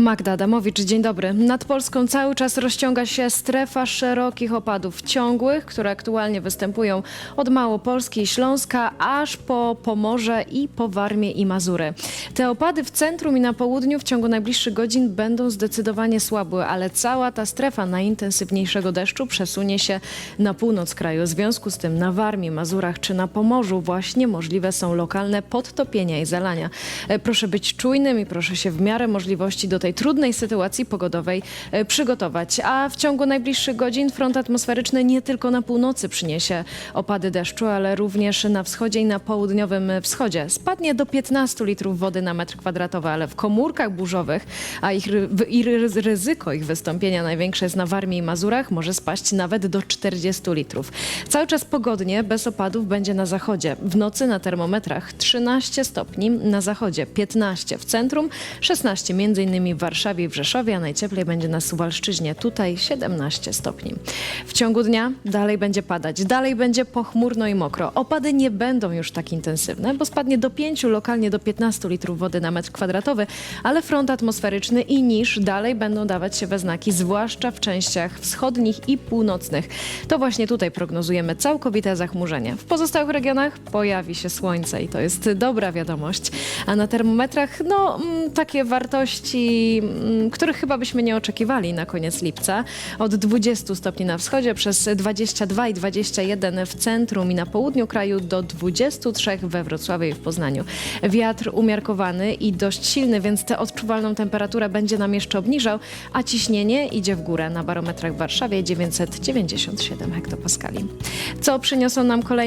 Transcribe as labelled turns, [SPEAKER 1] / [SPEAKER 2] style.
[SPEAKER 1] Magda Adamowicz, dzień dobry. Nad Polską cały czas rozciąga się strefa szerokich opadów ciągłych, które aktualnie występują od Małopolski i Śląska aż po Pomorze i po Warmię i Mazury. Te opady w centrum i na południu w ciągu najbliższych godzin będą zdecydowanie słabłe, ale cała ta strefa najintensywniejszego deszczu przesunie się na północ kraju. W związku z tym na Warmii, Mazurach czy na Pomorzu właśnie możliwe są lokalne podtopienia i zalania. E, Proszę być czujnym i proszę się w miarę możliwości do tej trudnej sytuacji pogodowej e, przygotować. A w ciągu najbliższych godzin front atmosferyczny nie tylko na północy przyniesie opady deszczu, ale również na wschodzie i na południowym wschodzie. Spadnie do 15 litrów wody na metr kwadratowy, ale w komórkach burzowych, a ich ryzyko ich wystąpienia największe jest na Warmii i Mazurach, może spaść nawet do 40 litrów. Cały czas pogodnie, bez opadów będzie na zachodzie. W nocy na termometrach 13 stopni, na zachodzie 15 w centrum, 16 między innymi Warszawie i Rzeszowie, a najcieplej będzie na Suwalszczyźnie, tutaj 17 stopni. W ciągu dnia dalej będzie padać, dalej będzie pochmurno i mokro. Opady nie będą już tak intensywne, bo spadnie do 5, lokalnie do 15 litrów wody na metr kwadratowy, ale front atmosferyczny i niż dalej będą dawać się we znaki, zwłaszcza w częściach wschodnich i północnych. To właśnie tutaj prognozujemy całkowite zachmurzenie. W pozostałych regionach pojawi się słońce i to jest dobra wiadomość. A na termometrach, no, mm, takie wartości, mm, których chyba byśmy nie oczekiwali na koniec lipca. Od 20 stopni na wschodzie, przez 22 i 21 w centrum i na południu kraju, do 23 we Wrocławiu i w Poznaniu. Wiatr umiarkowany i dość silny, więc tę odczuwalną temperaturę będzie nam jeszcze obniżał, a ciśnienie idzie w górę. Na barometrach w Warszawie 997 hektopaskali. Co przyniosą nam kolejne